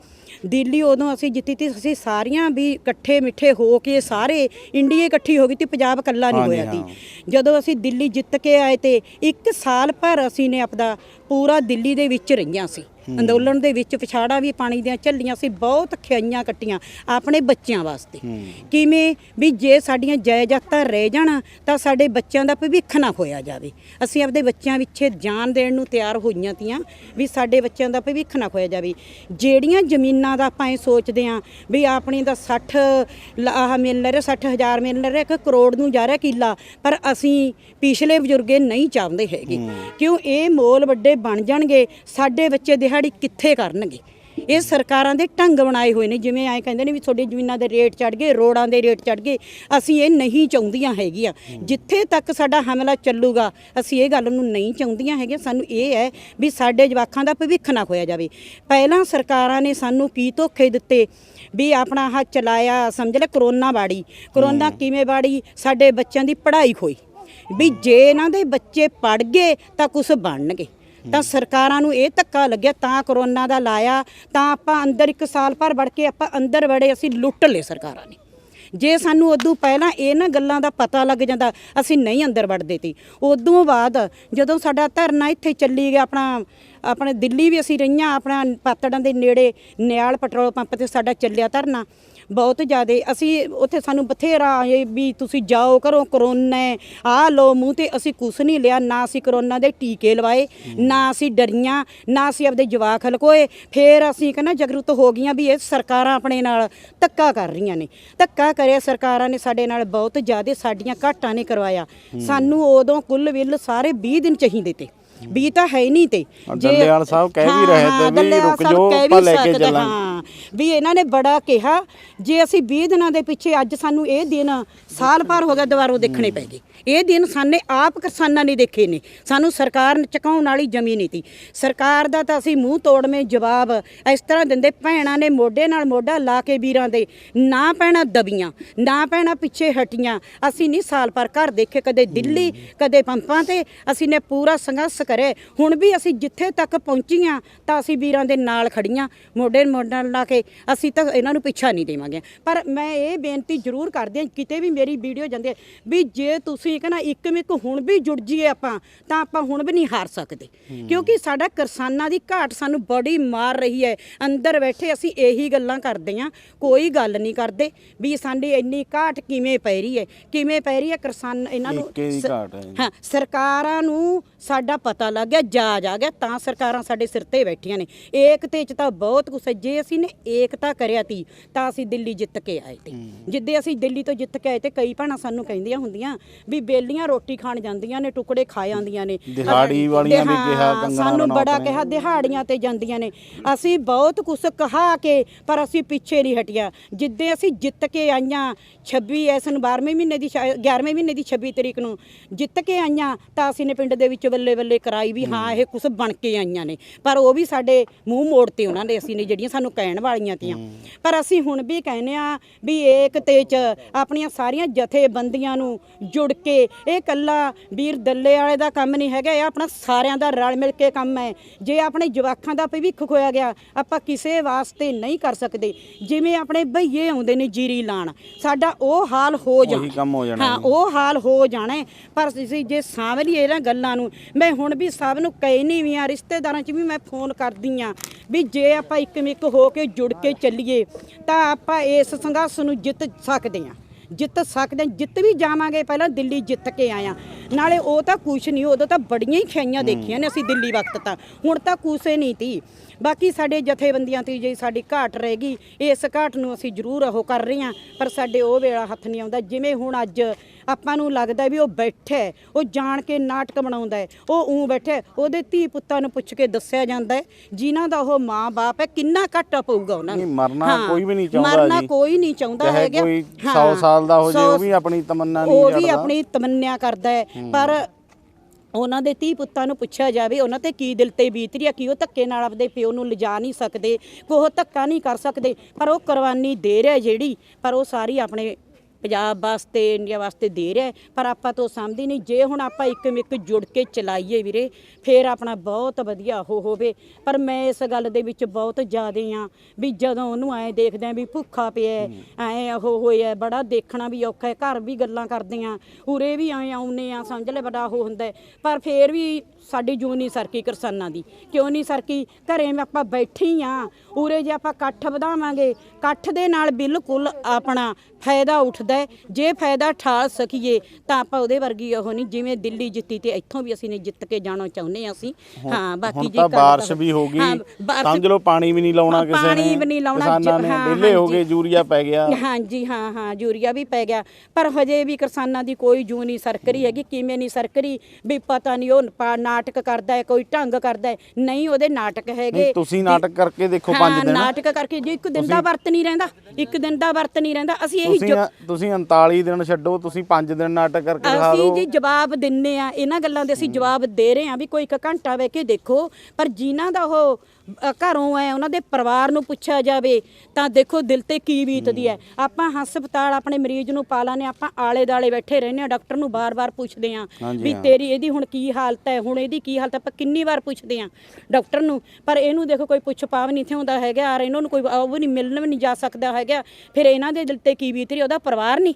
ਦਿੱਲੀ ਉਦੋਂ ਅਸੀਂ ਜਿੱਤੀ ਤੀ ਅਸੀਂ ਸਾਰੀਆਂ ਵੀ ਇਕੱਠੇ ਮਿੱਠੇ ਹੋ ਕੇ ਸਾਰੇ ਇੰਡੀਆ ਇਕੱਠੀ ਹੋ ਗਈ ਤੀ ਪੰਜਾਬ ਇਕੱਲਾ ਨਹੀਂ ਹੋਇਆ ਤੀ। ਜਦੋਂ ਅਸੀਂ ਦਿੱਲੀ ਜਿੱਤ ਕੇ ਆਏ ਤੇ ਇੱਕ ਸਾਲ ਭਰ ਅਸੀਂ ਨੇ ਆਪਦਾ ਪੂਰਾ ਦਿੱਲੀ ਦੇ ਵਿੱਚ ਰਹੀਆਂ ਸੀ। ਅੰਦੋਲਨ ਦੇ ਵਿੱਚ ਪਛਾੜਾ ਵੀ ਪਾਣੀ ਦੀਆਂ ਝੱਲੀਆਂ ਸੀ ਬਹੁਤ ਖਿਆਈਆਂ ਕੱਟੀਆਂ ਆਪਣੇ ਬੱਚਿਆਂ ਵਾਸਤੇ। ਕਿਵੇਂ ਵੀ ਜੇ ਸਾਡੀਆਂ ਜਾਇਦਾਦਾਂ ਰਹਿ ਜਾਣ ਤਾਂ ਸਾਡੇ ਬੱਚਿਆਂ ਦਾ ਭਵਿੱਖ ਨਾ ਖੋਇਆ ਜਾਵੇ। ਅਸੀਂ ਆਪਦੇ ਬੱਚਿਆਂ ਵਿੱਚੇ ਜਾਨ ਦੇਣ ਨੂੰ ਤਿਆਰ ਹੋਈਆਂ ਤੀਆਂ ਵੀ ਸਾਡੇ ਬੱਚਿਆਂ ਦਾ ਭਵਿੱਖ ਨਾ ਖੋਇਆ ਜਾਵੇ। ਜਿਹੜੀਆਂ ਜ਼ਮੀਨਾਂ ਦਾ ਆਪਾਂ ਇਹ ਸੋਚਦੇ ਆਂ ਵੀ ਆਪਣੀ ਦਾ 60 ਲ- ਆਹ ਮਿਲ ਰਿਹਾ 60000 ਮਿਲ ਰਿਹਾ ਇੱਕ ਕਰੋੜ ਨੂੰ ਜਾ ਰਿਹਾ ਕਿੱਲਾ ਪਰ ਅਸੀਂ ਪਿਛਲੇ ਬਜ਼ੁਰਗੇ ਨਹੀਂ ਚਾਹੁੰਦੇ ਹੈਗੇ। ਕਿਉਂ ਇਹ ਮੋਲ ਵੱਡੇ ਬਣ ਜਾਣਗੇ ਸਾਡੇ ਬੱਚੇ ਦਿਹਾੜੀ ਕਿੱਥੇ ਕਰਨਗੇ? ਇਹ ਸਰਕਾਰਾਂ ਦੇ ਢੰਗ ਬਣਾਏ ਹੋਏ ਨੇ ਜਿਵੇਂ ਐਂ ਕਹਿੰਦੇ ਨੇ ਵੀ ਤੁਹਾਡੀ ਜ਼ਮੀਨਾਂ ਦੇ ਰੇਟ ਚੜ ਗਏ ਰੋਡਾਂ ਦੇ ਰੇਟ ਚੜ ਗਏ ਅਸੀਂ ਇਹ ਨਹੀਂ ਚਾਹੁੰਦੀਆਂ ਹੈਗੀਆਂ। ਜਿੱਥੇ ਤੱਕ ਸਾਡਾ ਹਮਲਾ ਚੱਲੂਗਾ ਅਸੀਂ ਇਹ ਗੱਲ ਨੂੰ ਨਹੀਂ ਚਾਹੁੰਦੀਆਂ ਹੈਗੀਆਂ। ਸਾਨੂੰ ਇਹ ਹੈ ਵੀ ਸਾਡੇ ਜਵਾਕਾਂ ਦਾ ਭਵਿੱਖ ਨਾ ਖੋਇਆ ਜਾਵੇ। ਪਹਿਲਾਂ ਸਰਕਾਰਾਂ ਨੇ ਸਾਨੂੰ ਕੀ ਧੋਖੇ ਦਿੱਤੇ? ਵੀ ਆਪਣਾ ਆਹ ਚਲਾਇਆ ਸਮਝ ਲੈ ਕਰੋਨਾ ਬਾੜੀ ਕਰੋਨਾ ਕਿਵੇਂ ਬਾੜੀ ਸਾਡੇ ਬੱਚਿਆਂ ਦੀ ਪੜ੍ਹਾਈ ਖੋਈ। ਵੀ ਜੇ ਇਹਨਾਂ ਦੇ ਬੱਚੇ ਪੜ ਗਏ ਤਾਂ ਕੁਝ ਬਣਨਗੇ। ਤਾਂ ਸਰਕਾਰਾਂ ਨੂੰ ਇਹ ਧੱਕਾ ਲੱਗਿਆ, ਤਾਂ ਕਰੋਨਾ ਦਾ ਲਾਇਆ, ਤਾਂ ਆਪਾਂ ਅੰਦਰ ਇੱਕ ਸਾਲ ਭਰ ਵੜ ਕੇ ਆਪਾਂ ਅੰਦਰ ਵੜੇ, ਅਸੀਂ ਲੁੱਟ ਲਏ ਸਰਕਾਰਾਂ ਨੇ। ਜੇ ਸਾਨੂੰ ਉਦੋਂ ਪਹਿਲਾਂ ਇਹਨਾਂ ਗੱਲਾਂ ਦਾ ਪਤਾ ਲੱਗ ਜਾਂਦਾ, ਅਸੀਂ ਨਹੀਂ ਅੰਦਰ ਵੜਦੇ ਤੀ ਉਦੋਂ ਬਾਅਦ ਜਦੋਂ ਸਾਡਾ ਧਰਨਾ ਇੱਥੇ ਚੱਲੀ ਗਿਆ, ਆਪਣਾ, ਆਪਣੇ ਦਿੱਲੀ ਵੀ ਅਸੀਂ ਰਹੀਆਂ, ਆਪਣਾ ਪਾਤੜਾਂ ਦੇ ਨੇੜੇ ਨਿਆਲ ਪੈਟਰੋਲ ਪੰਪ ਤੇ ਸਾਡਾ ਚੱਲਿਆ ਧਰਨਾ ਬਹੁਤ ਜ਼ਿਆਦੇ ਅਸੀਂ ਉੱਥੇ ਸਾਨੂੰ ਬਥੇਰਾ ਇਹ ਵੀ ਤੁਸੀਂ ਜਾਓ ਕਰੋ ਕਰੋਨਾ ਆਹ ਲੋ ਮੂੰਹ ਤੇ ਅਸੀਂ ਕੁਛ ਨਹੀਂ ਲਿਆ ਨਾ ਅਸੀਂ ਕਰੋਨਾ ਦੇ ਟੀਕੇ ਲਵਾਏ ਨਾ ਅਸੀਂ ਡਰੀਆਂ ਨਾ ਅਸੀਂ ਆਪਦੇ ਜਵਾਕ ਲਕੋਏ ਫੇਰ ਅਸੀਂ ਕਹਿੰਦਾ ਜਾਗਰੂਕ ਹੋ ਗਈਆਂ ਵੀ ਇਹ ਸਰਕਾਰਾਂ ਆਪਣੇ ਨਾਲ ਧੱਕਾ ਕਰ ਰਹੀਆਂ ਨੇ। ਧੱਕਾ ਕਰਿਆ ਸਰਕਾਰਾਂ ਨੇ ਸਾਡੇ ਨਾਲ ਬਹੁਤ ਜ਼ਿਆਦੇ ਸਾਡੀਆਂ ਘਾਟਾਂ ਨੇ ਕਰਵਾਇਆ। ਸਾਨੂੰ ਉਦੋਂ ਕੁੱਲ ਵਿਲ ਸਾਰੇ 20 ਦਿਨ ਚਾਹੀਦੇ ਤੇ। ਵੀ ਤਾਂ ਹੈ ਨਹੀਂ ਤੇ। ਹਾਂ, ਡੱਲੇਵਾਲ ਸਾਹਿਬ ਕਹਿ ਵੀ ਰਹੇ ਤੇ ਵੀ ਰੁਕ ਜਾਓ, ਆਪਾਂ ਲੈ ਕੇ ਚੱਲਾਂਗੇ। ਹਾਂ। ਵੀ ਇਹਨਾਂ ਨੇ ਬੜਾ ਕਿਹਾ ਜੇ ਅਸੀਂ 20 ਦਿਨਾਂ ਦੇ ਪਿੱਛੇ ਅੱਜ ਸਾਨੂੰ ਇਹ ਦਿਨ ਸਾਲ ਭਰ ਹੋ ਗਿਆ ਦੁਬਾਰੋਂ ਦੇਖਣੇ ਪੈ ਗਏ। ਇਹ ਦਿਨ ਸਾਨੇ ਆਪ ਕਿਸਾਨਾਂ ਨੇ ਦੇਖੇ ਨੇ। ਸਾਨੂੰ ਸਰਕਾਰ ਨੇ ਚਕਾਉਣ ਵਾਲੀ ਜਮੀ ਨਹੀਂ ਤੀ। ਸਰਕਾਰ ਦਾ ਤਾਂ ਅਸੀਂ ਮੂੰਹ ਤੋੜਵੇਂ ਜਵਾਬ ਇਸ ਤਰ੍ਹਾਂ ਦਿੰਦੇ ਭੈਣਾਂ ਨੇ ਮੋਢੇ ਨਾਲ ਮੋਢਾ ਲਾ ਕੇ ਵੀਰਾਂ ਦੇ ਨਾ ਪੈਣਾ ਦਬੀਆਂ ਨਾ ਪੈਣਾ ਪਿੱਛੇ ਹਟੀਆਂ। ਅਸੀਂ ਨਹੀਂ ਸਾਲ ਭਰ ਘਰ ਦੇਖੇ ਕਦੇ ਦਿੱਲੀ ਕਦੇ ਪੰਪਾਂ ਤੇ। ਅਸੀਂ ਨੇ ਪੂਰਾ ਸੰਘਰਸ਼ ਕਰੇ। ਹੁਣ ਵੀ ਅਸੀਂ ਜਿੱਥੇ ਤੱਕ ਪਹੁੰਚੀਆਂ ਤਾਂ ਅਸੀਂ ਵੀਰਾਂ ਦੇ ਨਾਲ ਖੜੀਆਂ। ਮੋਢੇ ਮੋਢਾ ਲਾ ਕੇ ਅਸੀਂ ਤਾਂ ਇਹਨਾਂ ਨੂੰ ਪਿੱਛਾ ਨਹੀਂ ਦੇਵਾਂਗੇ। ਪਰ ਮੈਂ ਇਹ ਬੇਨਤੀ ਜ਼ਰੂਰ ਕਰਦੀ ਹਾਂ ਕਿਤੇ ਵੀ ਮੇਰੀ ਵੀਡੀਓ ਜਾਂਦੀ ਹੈ ਵੀ ਜੇ ਤੁਸੀਂ ਕਹਿੰਦਾ ਇੱਕ ਮਿੱਕ ਹੁਣ ਵੀ ਜੁੜ ਜੀਏ ਆਪਾਂ ਤਾਂ ਆਪਾਂ ਹੁਣ ਵੀ ਨਹੀਂ ਹਾਰ ਸਕਦੇ। ਕਿਉਂਕਿ ਸਾਡਾ ਕਿਸਾਨਾਂ ਦੀ ਘਾਟ ਸਾਨੂੰ ਬੜੀ ਮਾਰ ਰਹੀ ਹੈ। ਅੰਦਰ ਬੈਠੇ ਅਸੀਂ ਇਹੀ ਗੱਲਾਂ ਕਰਦੇ ਹਾਂ ਕੋਈ ਗੱਲ ਨਹੀਂ ਕਰਦੇ ਵੀ ਸਾਡੀ ਇੰਨੀ ਘਾਟ ਕਿਵੇਂ ਪੈ ਰਹੀ ਹੈ। ਕਿਵੇਂ ਪੈ ਰਹੀ ਹੈ ਕਿਸਾਨ ਇਹਨਾਂ ਨੂੰ। ਹਾਂ ਸਰਕਾਰਾਂ ਨੂੰ ਸਾਡਾ ਪਤਾ ਲੱਗ ਗਿਆ ਜਾਜ ਆ ਗਿਆ ਤਾਂ ਸਰਕਾਰਾਂ ਸਾਡੇ ਸਿਰ ਤੇ ਬੈਠੀਆਂ ਨੇ। ਏਕਤੇ ਚ ਤਾਂ ਬਹੁਤ ਕੁਛ ਹੈ ਜੇ ਅਸੀਂ ਨੇ ਏਕਤਾ ਕਰਿਆ ਤੀ ਤਾਂ ਅਸੀਂ ਦਿੱਲੀ ਜਿੱਤ ਕੇ ਆਏ ਤੇ। ਜਿੱਦੇ ਅਸੀਂ ਦਿੱਲੀ ਤੋਂ ਜਿੱਤ ਕੇ ਆਏ ਤੇ ਕਈ ਭੈਣਾਂ ਸਾਨੂੰ ਕਹਿੰਦੀਆਂ ਹੁੰਦੀਆਂ ਵੀ ਬੇਲੀਆਂ ਰੋਟੀ ਖਾਣ ਜਾਂਦੀਆਂ ਨੇ ਟੁਕੜੇ ਖਾ ਜਾਂਦੀਆਂ ਨੇ। ਦਿਹਾੜੀ ਵਾਲੀਆਂ ਵੀ ਹਾਂ, ਕਿਹਾ, ਕੰਗਣਾ ਸਾਨੂੰ ਰਣੌਤ ਬੜਾ ਨੇ। ਕਿਹਾ ਦਿਹਾੜੀਆਂ ਤੇ ਜਾਂਦੀਆਂ ਨੇ। ਅਸੀਂ ਬਹੁਤ ਕੁਛ ਕਹਾ ਕੇ ਪਰ ਅਸੀਂ ਪਿੱਛੇ ਨਹੀਂ ਹਟਿਆ। ਜਿੱਦੇ ਅਸੀਂ ਜਿੱਤ ਕੇ ਆਈਆਂ 26 ਐਸ ਨੂੰ 12ਵੇਂ ਮਹੀਨੇ ਦੀ 11ਵੇਂ ਮਹੀਨੇ ਦੀ 26 ਤਰੀਕ ਨੂੰ ਜਿੱਤ ਕੇ ਆਈਆਂ ਤਾਂ ਅਸੀਂ ਨੇ ਪਿੰਡ ਦੇ ਵਿੱਚ ਬੱਲੇ ਬੱਲੇ ਕਰਾਈ ਵੀ ਹਾਂ ਇਹ ਕੁਛ ਬਣ ਕੇ ਆਈਆਂ ਨੇ। ਪਰ ਉਹ ਵੀ ਸਾਡੇ ਮੂੰਹ ਮੋੜਤੇ ਉਹਨਾਂ ਦੇ ਅਸੀਂ ਨੇ ਜਿਹੜੀਆਂ ਸਾਨੂੰ ਕਹਿਣ ਵਾਲੀਆਂ ਤੀਆਂ। ਪਰ ਅਸੀਂ ਹੁਣ ਵੀ ਕਹਿੰਦੇ ਆ ਵੀ ਏਕਤੇ ਚ ਆਪਣੀਆਂ ਸਾਰੀਆਂ ਜਥੇਬੰਦੀਆਂ ਨੂੰ ਜੁੜ ਕੇ ਇਹ ਕੱਲਾ ਵੀਰ ਦੱਲੇ ਵਾਲੇ ਦਾ ਕੰਮ ਨਹੀਂ ਹੈਗਾ ਇਹ ਆਪਣਾ ਸਾਰਿਆਂ ਦਾ ਰਲ ਮਿਲ ਕੇ ਕੰਮ ਹੈ। ਜੇ ਆਪਣੇ ਜਵਾਕਾਂ ਦਾ ਭਵਿੱਖ ਖੋਇਆ ਗਿਆ ਆਪਾਂ ਕਿਸੇ ਵਾਸਤੇ ਨਹੀਂ ਕਰ ਸਕਦੇ। ਜਿਵੇਂ ਆਪਣੇ ਭਈਏ ਆਉਂਦੇ ਨੇ ਜੀਰੀ ਲਾਣ ਸਾਡਾ ਉਹ ਹਾਲ ਹੋ ਜਾਣਾ। ਕੰਮ ਹੋ ਜਾਣਾ ਹਾਂ ਉਹ ਹਾਲ ਹੋ ਜਾਣਾ ਹੈ। ਪਰ ਅਸੀਂ ਜੇ ਸਾਂਭ ਲਈਏ ਇਹਨਾਂ ਗੱਲਾਂ ਨੂੰ ਮੈਂ ਹੁਣ ਵੀ ਸਭ ਨੂੰ ਕਹਿਨੀ ਵੀ ਆ ਰਿਸ਼ਤੇਦਾਰਾਂ 'ਚ ਵੀ ਮੈਂ ਫੋਨ ਕਰਦੀ ਆ ਵੀ ਜੇ ਆਪਾਂ ਇੱਕ ਮਿੱਕ ਹੋ ਕੇ ਜੁੜ ਕੇ ਚੱਲੀਏ ਤਾਂ ਆਪਾਂ ਇਸ ਸੰਘਰਸ਼ ਨੂੰ ਜਿੱਤ ਸਕਦੇ ਆ ਜਿੱਤ ਸਕਦੇ ਜਿੱਤ ਵੀ ਜਾਵਾਂਗੇ ਪਹਿਲਾਂ ਦਿੱਲੀ ਜਿੱਤ ਕੇ ਆਇਆ ਨਾਲੇ ਉਹ ਤਾਂ ਕੁਛ ਨਹੀਂ ਉਦੋਂ ਤਾਂ ਬੜੀਆਂ ਹੀ ਖਿਆਈਆਂ ਦੇਖੀਆਂ ਨੇ ਅਸੀਂ ਦਿੱਲੀ ਵਕਤ ਤਾਂ। ਹੁਣ ਤਾਂ ਕੁਛ ਨਹੀਂ ਤੀ। ਬਾਕੀ ਸਾਡੇ ਜਥੇਬੰਦੀਆਂ ਤੇ ਜੇ ਸਾਡੀ ਘਾਟ ਰਹਿ ਗਈ ਇਸ ਘਾਟ ਨੂੰ ਅਸੀਂ ਜ਼ਰੂਰ ਉਹ ਕਰ ਰਹੇ ਹਾਂ ਪਰ ਸਾਡੇ ਉਹ ਵੇਲਾ ਹੱਥ ਨਹੀਂ ਆਉਂਦਾ ਜਿਵੇਂ ਹੁਣ ਅੱਜ ਆਪਾਂ ਨੂੰ ਲੱਗਦਾ ਵੀ ਉਹ ਬੈਠਾ ਉਹ ਜਾਣ ਕੇ ਨਾਟਕ ਬਣਾਉਂਦਾ ਹੈ ਉਹ ਉਂ ਬੈਠਾ ਉਹਦੇ ਧੀ ਪੁੱਤਾਂ ਨੂੰ ਪੁੱਛ ਕੇ ਦੱਸਿਆ ਜਾਂਦਾ ਹੈ ਜਿਨ੍ਹਾਂ ਦਾ ਉਹ ਮਾਂ-ਬਾਪ ਹੈ ਕਿੰਨਾ ਘਾਟਾ ਪਊਗਾ ਉਹਨਾਂ ਨੂੰ ਮਰਨਾ ਕੋਈ ਵੀ ਨਹੀਂ ਚਾਹੁੰਦਾ ਮਰਨਾ। ਕੋਈ ਨਹੀਂ ਚਾਹੁੰਦਾ ਚਾਹੇ ਹੈਗਾ ਕੋਈ ਹਾਂ, 100 ਸਾਲ ਦਾ ਹੋ ਜੇ ਉਹ ਵੀ ਆਪਣੀ ਤਮੰਨਾ ਨਹੀਂ ਉਹ ਵੀ। ਆਪਣੀ ਤਮੰਨਿਆ ਕਰਦਾ ਹੈ ਪਰ ਉਹਨਾਂ ਦੇ ਧੀ ਪੁੱਤਾਂ ਨੂੰ ਪੁੱਛਿਆ ਜਾਵੇ, ਉਹਨਾਂ ਤੇ ਕੀ ਦਿਲ ਤੇ ਬੀਤ ਰਹੀ ਹੈ ਕਿ ਉਹ ਧੱਕੇ ਨਾਲ ਆਪਦੇ ਪਿਓ ਨੂੰ ਲਿਜਾ ਨਹੀਂ ਸਕਦੇ ਕੋ ਉਹ ਧੱਕਾ ਨਹੀਂ ਕਰ ਸਕਦੇ, ਪਰ ਉਹ ਕੁਰਬਾਨੀ ਦੇ ਰਿਹਾ ਜਿਹੜੀ, ਪਰ ਉਹ ਸਾਰੀ ਆਪਣੇ ਪੰਜਾਬ ਵਾਸਤੇ ਇੰਡੀਆ ਵਾਸਤੇ ਦੇ ਰਿਹਾ ਪਰ ਆਪਾਂ ਤੋਂ ਸਮਝਦੀ ਨਹੀਂ। ਜੇ ਹੁਣ ਆਪਾਂ ਇੱਕ ਮਿੱਕ ਜੁੜ ਕੇ ਚਲਾਈਏ ਵੀਰੇ ਫੇਰ ਆਪਣਾ ਬਹੁਤ ਵਧੀਆ ਹੋ ਹੋਵੇ। ਪਰ ਮੈਂ ਇਸ ਗੱਲ ਦੇ ਵਿੱਚ ਬਹੁਤ ਜ਼ਿਆਦੇ ਆ ਵੀ ਜਦੋਂ ਉਹਨੂੰ ਐ ਦੇਖਦੇ ਆ ਵੀ ਭੁੱਖਾ ਪਿਆ ਐ ਉਹ ਹੋਇਆ ਬੜਾ ਦੇਖਣਾ ਵੀ ਔਖਾ ਹੈ ਘਰ ਵੀ ਗੱਲਾਂ ਕਰਦੇ ਆ ਉਰੇ ਵੀ ਐ ਆਉਨੇ ਆ ਸਮਝ ਲੈ ਬੜਾ ਉਹ ਹੁੰਦਾ। ਪਰ ਫੇਰ ਵੀ ਸਾਡੀ ਜੂਨ ਨਹੀਂ ਸਰਕੀ ਕਿਸਾਨਾਂ ਦੀ। ਕਿਉਂ ਨਹੀਂ ਸਰਕੀ? ਘਰੇ ਆਪਾਂ ਬੈਠੇ ਆ ਉਰੇ ਜੇ ਆਪਾਂ ਇਕੱਠ ਵਧਾਵਾਂਗੇ ਇਕੱਠ ਦੇ ਨਾਲ ਬਿਲਕੁਲ ਆਪਣਾ ਫਾਇਦਾ ਉੱਠਦਾ ਹੈ। ਜੇ ਫਾਇਦਾ ਠਾਲ ਸਕੀਏ ਤਾਂ ਆਪਾਂ ਉਹਦੇ ਵਰਗੀ ਉਹ ਨਹੀਂ ਜਿਵੇਂ ਦਿੱਲੀ ਜਿੱਤੀ ਤੇ ਇੱਥੋਂ ਵੀ ਅਸੀਂ ਨੇ ਜਿੱਤ ਕੇ ਜਾਣਾ ਚਾਹੁੰਦੇ ਹਾਂ ਅਸੀਂ। ਹਾਂ ਬਾਕੀ ਜੀ ਤਾਂ ਬਾਰਿਸ਼ ਵੀ ਹੋ ਗਈ ਸਮਝ ਲਓ ਪਾਣੀ ਵੀ ਨਹੀਂ ਲਾਉਣਾ ਕਿਸੇ ਨੇ। ਪਾਣੀ ਵੀ ਨਹੀਂ ਲਾਉਣਾ, ਕਿਸਾਨਾਂ ਨੇ ਵਿਹਲੇ ਹੋ। ਗਏ ਯੂਰੀਆ ਪੈ ਗਿਆ। ਹਾਂਜੀ ਹਾਂ ਹਾਂ ਯੂਰੀਆ ਵੀ ਪੈ ਗਿਆ। ਪਰ ਹਜੇ ਵੀ ਕਿਸਾਨਾਂ ਦੀ ਕੋਈ ਜੂ ਨਹੀਂ ਸਰਕਰੀ ਹੈਗੀ ਕਿਵੇਂ ਨਹੀਂ ਸਰਕਰੀ ਵੀ ਪਤਾ ਨਹੀਂ ਉਹ ਨਾਟਕ ਕਰਦਾ ਹੈ ਕੋਈ ਢੰਗ ਕਰਦਾ ਹੈ। ਨਹੀਂ ਉਹਦੇ ਨਾਟਕ ਹੈਗੇ। ਤੁਸੀਂ ਨਾਟਕ ਕਰਕੇ ਦੇਖੋ ਹਾਂ, 5 ਦਿਨ। ਨਾਟਕ ਕਰਕੇ ਜੇ ਇੱਕ ਦਿਨ ਦਾ ਵਰਤ ਨਹੀਂ ਰਹਿੰਦਾ ਇੱਕ ਦਿਨ ਦਾ ਵਰਤ ਨਹੀਂ ਰਹਿੰਦਾ ਅਸੀਂ ਇਹੀ ਤੁਸੀਂ ਤੁਸੀਂ 39 ਦਿਨ ਛੱਡੋ ਤੁਸੀਂ 5 ਦਿਨ ਨਾਟਕ ਕਰਕੇ ਦਿਖਾ ਅਸੀਂ ਦਿਓ। ਜੀ ਜਵਾਬ ਦਿੰਨੇ ਆ ਇਹਨਾਂ ਗੱਲਾਂ ਦੇ ਅਸੀਂ ਜਵਾਬ ਦੇ ਰਹੇ ਆ ਵੀ ਕੋਈ ਇੱਕ ਘੰਟਾ ਵੇ ਕੇ ਦੇਖੋ ਪਰ ਜਿਨ੍ਹਾਂ ਦਾ ਉਹ ਅ, ਘਰੋਂ ਹੈ ਉਹਨਾਂ ਦੇ ਪਰਿਵਾਰ ਨੂੰ ਪੁੱਛਿਆ ਜਾਵੇ ਤਾਂ ਦੇਖੋ ਦਿਲ ਤੇ ਕੀ ਬੀਤਦੀ ਹੈ। ਆਪਾਂ ਹਸਪਤਾਲ ਆਪਣੇ ਮਰੀਜ਼ ਨੂੰ ਪਾਲਾ ਨੇ ਆਪਾਂ ਆਲੇ ਦਾਲੇ ਬੈਠੇ ਰਹਿੰਦੇ ਆ ਡਾਕਟਰ ਨੂੰ ਬਾਰ-ਬਾਰ ਪੁੱਛਦੇ ਆ ਹਾਂਜੀ, ਵੀ ਹਾਂ। ਤੇਰੀ ਇਹਦੀ ਹੁਣ ਕੀ ਹਾਲਤ ਹੈ ਹੁਣ ਇਹਦੀ ਕੀ ਹਾਲਤ ਹੈ ਆਪਾਂ ਕਿੰਨੀ ਵਾਰ ਪੁੱਛਦੇ ਆ ਡਾਕਟਰ ਨੂੰ ਪਰ ਇਹਨੂੰ ਦੇਖੋ ਕੋਈ ਪੁੱਛ ਪਾਵ ਨਹੀਂ ਇੱਥੇ ਹੁੰਦਾ ਹੈਗਾ ਔਰ ਇਹਨਾਂ ਨੂੰ ਕੋਈ ਉਹ ਵੀ ਨਹੀਂ ਮਿਲਣ ਵੀ ਨਹੀਂ ਜਾ ਸਕਦਾ ਹੈਗਾ ਫਿਰ ਇਹਨਾਂ ਦੇ ਦਿਲ ਤੇ ਕੀ ਬੀਤ ਰਹੀ ਉਹਦਾ ਪਰਿਵਾਰ ਨਹੀਂ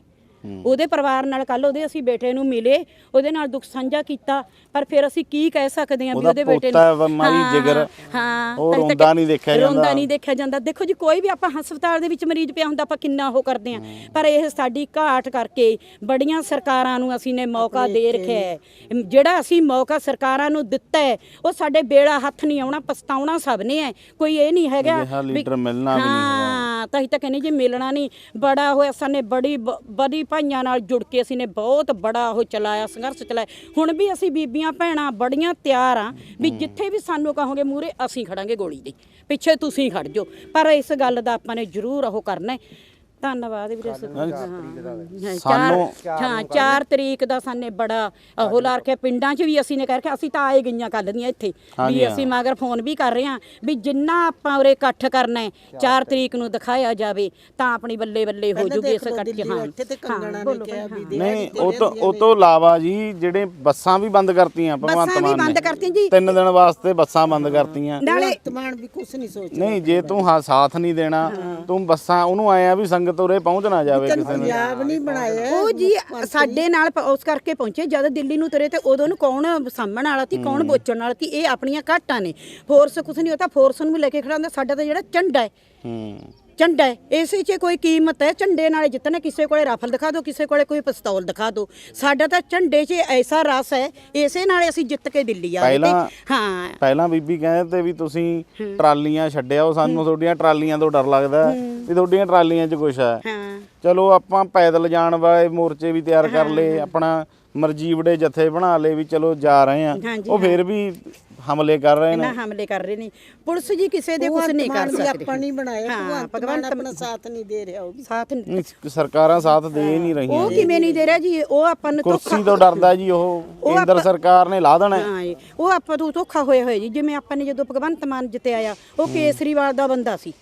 ਉਹਦੇ ਪਰਿਵਾਰ ਨਾਲ ਕੱਲ ਉਹਦੇ ਅਸੀਂ ਬੇਟੇ ਨੂੰ ਮਿਲੇ ਉਹਦੇ ਨਾਲ ਦੁੱਖ ਸਾਂਝਾ ਕੀਤਾ ਪਰ ਫਿਰ ਅਸੀਂ ਕੀ ਕਹਿ ਸਕਦੇ ਹਾਂ ਵੀ ਉਹਦਾ ਉਹਦੇ ਬੇਟੇ ਪੋਤਾ ਵਾ, ਮਾਰੀ ਹਾਂ, ਜਿਗਰ। ਹਾਂ ਉਹ ਹੀ ਰੋਂਦਾ ਨਹੀਂ ਦੇਖਿਆ ਰੋਂਦਾ ਜਾਂਦਾ। ਨਹੀਂ ਦੇਖਿਆ ਜਾਂਦਾ ਦੇਖੋ ਜੀ ਕੋਈ ਵੀ ਆਪਾਂ ਹਸਪਤਾਲ ਦੇ ਵਿੱਚ ਮਰੀਜ਼ ਪਿਆ ਹੁੰਦਾ ਆਪਾਂ ਕਿੰਨਾ ਉਹ ਕਰਦੇ ਆ ਪਰ ਇਹ ਸਾਡੀ ਘਾਟ ਕਰਕੇ ਬੜੀਆਂ ਸਰਕਾਰਾਂ ਨੂੰ ਅਸੀਂ ਨੇ ਮੌਕਾ ਦੇ ਰੱਖਿਆ ਹੈ ਜਿਹੜਾ ਅਸੀਂ ਮੌਕਾ ਸਰਕਾਰਾਂ ਨੂੰ ਦਿੱਤਾ ਹੈ ਉਹ ਸਾਡੇ ਬੇੜਾ ਹੱਥ ਨਹੀਂ ਆਉਣਾ ਪਛਤਾਉਣਾ ਸਭ ਨੇ ਹੈ ਕੋਈ ਇਹ ਨਹੀਂ ਹੈਗਾ ਲੀਡਰ ਮਿਲਣਾ ਵੀ ਨਹੀਂ। ਹਾਂ ਤਾਂ ਅਸੀਂ ਤਾਂ ਕਹਿੰਦੇ ਜੀ ਮਿਲਣਾ ਨਹੀਂ ਬੜਾ ਹੋਇਆ ਸਾਨੇ ਬੜੀ ਬੜੀ ਭਾਈਆਂ ਨਾਲ ਜੁੜ ਕੇ ਅਸੀਂ ਨੇ ਬਹੁਤ ਬੜਾ ਉਹ ਚਲਾਇਆ ਸੰਘਰਸ਼ ਚਲਾਇਆ। ਹੁਣ ਵੀ ਅਸੀਂ ਬੀਬੀਆਂ ਭੈਣਾਂ ਬੜੀਆਂ ਤਿਆਰ ਆ ਵੀ ਜਿੱਥੇ ਵੀ ਸਾਨੂੰ ਕਹੋਗੇ ਮੂਰੇ ਅਸੀਂ ਖੜਾਂਗੇ ਗੋਲੀ ਦੇ ਪਿੱਛੇ ਤੁਸੀਂ ਖੜ ਜਾਓ। ਪਰ ਇਸ ਗੱਲ ਦਾ ਆਪਾਂ ਨੇ ਜ਼ਰੂਰ ਉਹ ਕਰਨਾ ਹੈ। ਧੰਨਵਾਦ ਵੀਰੇ ਹਾਂ ਸਾਨੂੰ- ਚਾਰ ਹਾਂ 4 ਤਰੀਕ ਦਾ ਸਾਨੇ ਬੜਾ ਉਹ ਲਾ ਰੱਖਿਆ ਪਿੰਡਾਂ 'ਚ ਵੀ ਅਸੀਂ ਨੇ ਕਰਕੇ ਅਸੀਂ ਤਾਂ ਆਏ ਗਈਆਂ ਕੱਲ ਦੀਆਂ ਇੱਥੇ। ਵੀ। ਅਸੀਂ ਮਗਰ ਫੋਨ ਵੀ ਕਰ ਰਹੇ ਹਾਂ ਵੀ ਜਿੰਨਾ ਆਪਾਂ ਉਰੇ ਇਕੱਠ ਕਰਨਾ ਹੈ 4 ਤਰੀਕ। ਨੂੰ ਦਿਖਾਇਆ ਜਾਵੇ ਤਾਂ ਆਪਣੀ ਬੱਲੇ ਬੱਲੇ ਹੋ ਜੂਗੀ ਇਸ ਇਕੱਠ ਹਾਂ। ਨਹੀਂ ਉਹ ਤੋਂ ਉਹ ਤੋਂ ਇਲਾਵਾ ਜੀ ਜਿਹੜੇ ਬੱਸਾਂ ਵੀ ਬੰਦ ਕਰਤੀਆਂ ਭਗਵੰਤ ਮਾਨ ਬੰਦ ਨੇ ਕਰਤੀਆਂ ਜੀ। ਤਿੰਨ ਦਿਨ ਵਾਸਤੇ ਬੱਸਾਂ ਬੰਦ ਕਰਤੀਆਂ। ਨਾਲੇ ਵਰਤਮਾਨ ਵੀ ਕੁਝ ਨਹੀਂ ਸੋਚਦਾ। ਨਹੀਂ ਜੇ ਤੂੰ ਹਾਂ ਸਾਥ ਨਹੀਂ ਦੇਣਾ ਤੂੰ ਬੱਸਾਂ ਉਹਨੂੰ ਆਇਆ ਵੀ ਸੰਗਤ ਉਰੇ ਪਹੁੰਚ ਨਾ ਜਾਵੇ ਕਿਸੇ ਨੇ। ਪੰਜਾਬ ਨਹੀਂ ਬਣਾਇਆ। ਉਹ ਜੀ ਸਾਡੇ ਨਾਲ ਪ- ਉਸ ਕਰਕੇ ਪਹੁੰਚੇ ਜਦ ਦਿੱਲੀ ਨੂੰ ਤੁਰੇ ਤੇ ਉਦੋਂ ਨੂੰ ਕੌਣ ਸਾਂਭਣ ਵਾਲਾ ਸੀ ਕੌਣ ਬੋਚਣ ਵਾਲਾ ਸੀ ਇਹ ਆਪਣੀਆਂ ਘਾਟਾਂ ਨੇ। ਫੋਰਸ ਕੁਛ ਨਹੀਂ ਉਹ ਤਾਂ ਫੋਰਸ ਨੂੰ ਵੀ ਲੈ ਕੇ ਖੜਾ ਹੁੰਦਾ ਸਾਡਾ ਤਾਂ ਜਿਹੜਾ ਝੰਡਾ ਹੈ। ਹੂੰ। ਝੰਡਾ ਇਸੇ 'ਚ ਕੋਈ ਕੀਮਤ ਹੈ? ਝੰਡੇ ਨਾਲ ਜਿੱਤਣਾ। ਕਿਸੇ ਕੋਲੇ ਰਾਫਲ ਦਿਖਾ ਦਿਓ ਕਿਸੇ ਕੋਲੇ ਕੋਈ ਪਿਸਤੌਲ ਦਿਖਾ ਦਿਓ। ਸਾਡਾ ਤਾਂ ਝੰਡੇ 'ਚ ਐਸਾ ਰਸ ਹੈ ਇਸੇ ਨਾਲ ਅਸੀਂ ਜਿੱਤ ਕੇ ਦਿੱਲੀ ਆ ਗਏ ਪਹਿਲਾਂ- ਹਾਂ। ਪਹਿਲਾਂ ਬੀਬੀ ਕਹਿੰਦੇ ਤੇ ਵੀ ਤੁਸੀਂ ਟਰਾਲੀਆਂ ਛੱਡਿਓ ਸਾਨੂੰ ਤੁਹਾਡੀਆਂ ਟਰਾਲੀਆਂ ਤੋਂ ਡਰ ਲੱਗਦਾ ਹੈ ਵੀ ਤੁਹਾਡੀਆਂ ਟਰਾਲੀਆਂ 'ਚ ਕੁਛ ਹੈ। ਹਾਂ। ਚਲੋ ਆਪਾਂ ਪੈਦਲ ਜਾਣ ਵਾਲੇ ਮੋਰਚੇ ਵੀ ਤਿਆਰ ਕਰ ਲਏ ਆਪਣਾ ਮਰਜੀਵੜੇ ਜਥੇ ਬਣਾ ਲਏ ਵੀ ਚਲੋ ਜਾ ਰਹੇ ਆ ਹਾਂਜੀ, ਉਹ ਫੇਰ ਵੀ ਹਮਲੇ ਕਰ ਰਹੇ ਨੇ। ਇਹਨਾਂ ਹਮਲੇ ਕਰ ਰਹੇ ਨੇ। ਪੁਲਿਸ ਜੀ ਕਿਸੇ ਦੇ ਕੁਝ ਨਹੀਂ ਕਰ ਸਕਦੀ। ਆਪਾਂ ਨਹੀਂ ਬਣਾਇਆ। ਹਾਂ, ਭਗਵੰਤ ਆਪਣਾ ਸਾਥ ਨਹੀਂ ਦੇ ਰਿਹਾ ਉਹ ਵੀ। ਸਾਥ ਨਹੀਂ- ਨਹੀਂ, ਸਰਕਾਰਾਂ ਸਾਥ ਦੇ ਨਹੀਂ ਰਹੀਆਂ। ਉਹ ਕਿਵੇਂ ਨਹੀਂ ਦੇ ਰਿਹਾ ਜੀ? ਉਹ ਆਪਾਂ ਨੂੰ ਕੁਰਸੀ ਤੋਂ ਡਰਦਾ ਜੀ ਉਹ। ਕੇਂਦਰ ਸਰਕਾਰ ਨੇ ਲਾ ਦੇਣਾ। ਹੈ। ਹਾਂ ਜੀ, ਉਹ ਆਪਾਂ ਤੋਂ ਧੋਖਾ ਹੋਇਆ ਹੋਇਆ ਜੀ। ਜਿਵੇਂ ਆਪਾਂ ਨੇ ਜਦੋਂ ਭਗਵੰਤ ਮਾਨ ਜਿੱਤਿਆ ਆ ਉਹ ਕੇਸਰੀਵਾਲ ਦਾ ਬੰਦਾ ਸੀ।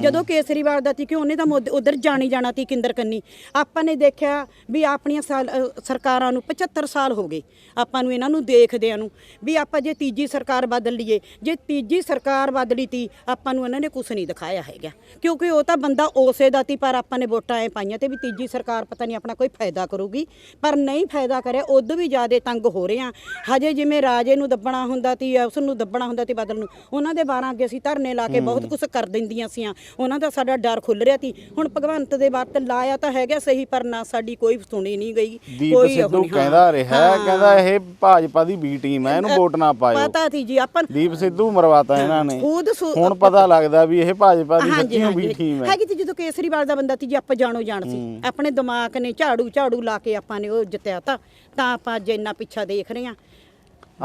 ਜਦੋਂ ਕੇਸਰੀਵਾਲ ਦਾ ਸੀ ਕਿ ਉਹਨੇ ਤਾਂ ਉਧਰ ਜਾਣੀ ਜਾਣਾ ਸੀ ਕਿੰਦਰ ਕੰਨੀ। ਆਪਾਂ ਨੇ ਦੇਖਿਆ ਵੀ ਆਪਣੀਆਂ ਸਾਲ- ਅ, ਸਰਕਾਰਾਂ ਨੂੰ 75 ਸਾਲ ਹੋ ਗਏ। ਆਪਾਂ ਨੂੰ ਇਹਨਾਂ ਨੂੰ ਦੇਖਦਿਆਂ ਨੂੰ। ਵੀ ਆਪਾਂ ਜੇ ਤੀਜੀ ਸਰਕਾਰ ਸਰਕਾਰ ਬਦਲ ਲਈਏ। ਜੇ ਤੀਜੀ ਸਰਕਾਰ ਬਦਲੀ ਤੀ ਆਪਾਂ ਨੂੰ ਇਹਨਾਂ ਨੇ ਕੁਝ ਨਹੀਂ ਦਿਖਾਇਆ ਹੈਗਾ। ਕਿਉਂਕਿ ਉਹ ਤਾਂ ਬੰਦਾ ਉਸੇ ਦਾ ਤੀ ਪਰ ਆਪਾਂ ਨੇ ਵੋਟਾਂ ਐ ਪਾਈਆਂ ਤੇ ਵੀ ਤੀਜੀ ਸਰਕਾਰ ਪਤਾ ਨਹੀਂ ਆਪਣਾ ਕੋਈ ਫਾਇਦਾ ਕਰੂਗੀ। ਪਰ ਨਹੀਂ ਫਾਇਦਾ ਕਰਿਆ ਉਦੋਂ ਵੀ ਜ਼ਿਆਦਾ ਤੰਗ ਹੋ ਰਹੇ ਆ। ਹਜੇ ਜਿਵੇਂ ਰਾਜੇ ਨੂੰ ਦੱਬਣਾ ਹੁੰਦਾ ਤੀ ਉਸ ਨੂੰ ਦੱਬਣਾ ਹੁੰਦਾ ਤੀ ਬਦਲ ਨੂੰ ਉਹਨਾਂ ਦੇ ਬਾਰਾਂ ਅੱਗੇ ਅਸੀਂ ਧਰਨੇ ਲਾ ਕੇ ਬਹੁਤ ਕੁਝ ਕਰ ਦਿੰਦੀਆਂ ਸੀਆਂ। ਉਹਨਾਂ ਦਾ ਸਾਡਾ ਡਰ ਖੁੱਲ ਰਿਹਾ ਤੀ। ਹੁਣ ਭਗਵੰਤ ਦੇ ਬਾਤ ਲਾਇਆ ਤਾਂ ਹੈਗਾ ਸਹੀ ਪਰ ਨਾ ਸਾਡੀ ਕੋਈ ਸੁਣੀ ਨਹੀਂ ਗਈ। ਦੀਪ ਕੋਈ ਉਹ ਸਿੱਧੂ। ਕਹਿੰਦਾ ਰਿਹਾ ਕਹਿੰਦਾ ਇਹ ਭਾਜਪਾ ਦੀ ਬੀ ਟੀਮ ਹੈ ਇਹਨੂੰ ਵੋਟ ਨਾ ਪਾਇਓ। ਪਤਾ ਸੀ ਜੀ ਆਪਾਂ ਦੀਪ ਸਿੱਧੂ ਮਰਵਾਤਾ ਇਹਨਾਂ ਨੇ। ਖੁਦ ਹੁਣ ਪਤਾ ਲੱਗਦਾ ਵੀ ਇਹ ਭਾਜਪਾ ਦੀ ਹਾਂਜੀ ਬੀ ਟੀਮ ਹੈ। ਹੈਗੀ ਤੇ ਜਦੋਂ ਕੇਸਰੀਵਾਲ ਦਾ ਬੰਦਾ ਸੀ ਜੀ ਆਪਾਂ ਜਾਣੋ ਜਾਣ ਸੀ। ਆਪਣੇ ਦਿਮਾਗ ਨੇ ਝਾੜੂ ਝਾੜੂ ਲਾ ਕੇ ਆਪਾਂ ਨੇ ਉਹ ਜਿੱਤਿਆ ਤਾਂ। ਤਾਂ ਆਪਾਂ ਅੱਜ ਇੰਨਾ ਪਿੱਛਾ ਦੇਖ ਰਹੇ ਹਾਂ।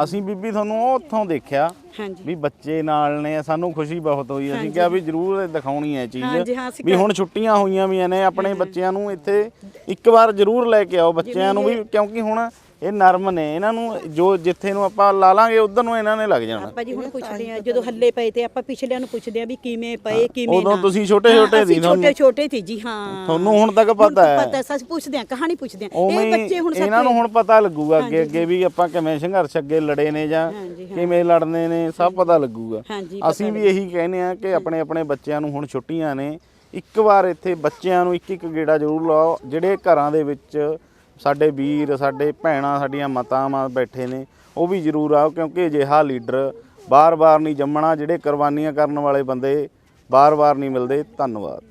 ਅਸੀਂ ਬੀਬੀ ਤੁਹਾਨੂੰ ਉਹ ਉੱਥੋਂ ਦੇਖਿਆ ਹਾਂਜੀ। ਵੀ ਬੱਚੇ ਨਾਲ ਨੇ ਸਾਨੂੰ ਖੁਸ਼ੀ ਬਹੁਤ ਹੋਈ। ਅਸੀਂ ਕਿਹਾ ਵੀ ਜ਼ਰੂਰ ਇਹ ਦਿਖਾਉਣੀ ਹੈ ਚੀਜ਼। ਹਾਂਜੀ, ਹਾਂ, ਅਸੀਂ ਵੀ ਹੁਣ ਛੁੱਟੀਆਂ ਹੋਈਆਂ ਵੀ ਨੇ ਆਪਣੇ ਬੱਚਿਆਂ ਨੂੰ ਇੱਥੇ ਇੱਕ ਵਾਰ ਜ਼ਰੂਰ ਲੈ ਕੇ ਆਓ ਬੱਚਿਆਂ ਨੂੰ ਵੀ ਕਿਉਂਕਿ ਹੁਣ ਇਹ ਨਰਮ ਨੇ ਇਹਨਾਂ ਨੂੰ ਜੋ ਜਿੱਥੇ ਨੂੰ ਆਪਾਂ ਲਾ ਲਾਂਗੇ ਉਧਰ ਨੂੰ ਇਹਨਾਂ ਨੇ ਲੱਗ ਜਾਣਾ। ਆਪਾਂ ਜੀ ਹੁਣ ਪੁੱਛਦੇ ਆ ਜਦੋਂ ਹੱਲੇ ਪਏ ਤੇ ਆਪਾਂ ਪਿਛਲਿਆਂ ਨੂੰ ਪੁੱਛਦੇ ਆ ਵੀ ਕਿਵੇਂ ਪਏ ਕਿਵੇਂ ਉਦੋਂ ਤੁਸੀਂ ਛੋਟੇ-ਛੋਟੇ ਹਾਂ, ਅਸੀਂ ਸੀ ਤੁਹਾਨੂੰ। ਛੋਟੇ ਛੋਟੇ ਸੀ ਜੀ ਹਾਂ। ਤੁਹਾਨੂੰ ਹੁਣ ਤੱਕ ਪਤਾ ਹੈ। ਪਤਾ ਅਸੀਂ ਪੁੱਛਦੇ ਆ ਕਹਾਣੀ ਪੁੱਛਦੇ ਆ ਇਹ ਬੱਚੇ ਹੁਣ ਇਹਨਾਂ ਨੂੰ ਹੁਣ ਪਤਾ ਲੱਗੂਗਾ ਅੱਗੇ ਅੱਗੇ ਵੀ ਆਪਾਂ ਕਿਵੇਂ ਸੰਘਰਸ਼ ਅੱਗੇ ਲੜੇ ਨੇ ਜਾਂ ਕਿਵੇਂ ਲੜਨੇ ਨੇ ਸਭ ਪਤਾ ਲੱਗੂਗਾ। ਅਸੀਂ ਵੀ ਇਹੀ ਕਹਿੰਦੇ ਆ ਕਿ ਆਪਣੇ ਆਪਣੇ ਬੱਚਿਆਂ ਨੂੰ ਹੁਣ ਛੁੱਟੀਆਂ ਨੇ। ਇੱਕ ਵਾਰ ਇੱਥੇ ਬੱਚਿਆਂ ਨੂੰ ਇੱਕ ਇੱਕ ਗੇੜਾ ਜ਼ਰੂਰ ਲਾਓ ਜਿਹੜੇ ਘਰਾਂ ਦੇ ਵਿੱਚ ਸਾਡੇ ਵੀਰ, ਸਾਡੇ ਭੈਣਾਂ, ਸਾਡੀਆਂ ਮਾਤਾਵਾਂ ਬੈਠੇ ਨੇ, ਉਹ ਵੀ ਜ਼ਰੂਰ ਆਓ ਕਿਉਂਕਿ ਅਜਿਹਾ ਲੀਡਰ ਬਾਰ-ਬਾਰ ਨਹੀਂ ਜੰਮਣਾ, ਜਿਹੜੇ ਕੁਰਬਾਨੀਆਂ ਕਰਨ ਵਾਲੇ ਬੰਦੇ ਬਾਰ-ਬਾਰ ਨਹੀਂ ਮਿਲਦੇ। ਧੰਨਵਾਦ।